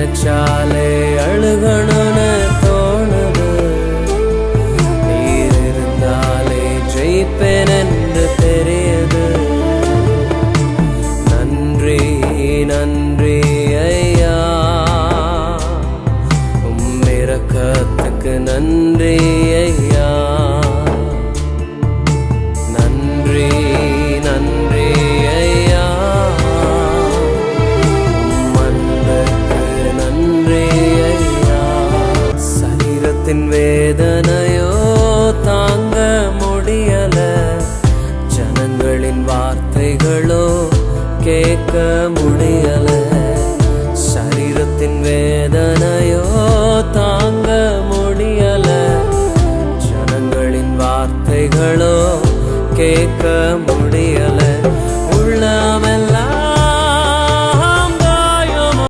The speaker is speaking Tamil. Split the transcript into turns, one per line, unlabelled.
நினைச்சாலே அழுகணும்னு தோணுது. நீர் இருந்தாலே ஜெயிப்பேன் என்று தெரியுது. நன்றி நன்றி ஐயா. உம் இறக்கத்துக்கு நன்றி. மனதின் வேதனையோ தாங்க முடியல. ஜனங்களின் வார்த்தைகளோ கேட்க முடியல. சரீரத்தின் வேதனையோ தாங்க முடியல. ஜனங்களின் வார்த்தைகளோ கேட்க முடியல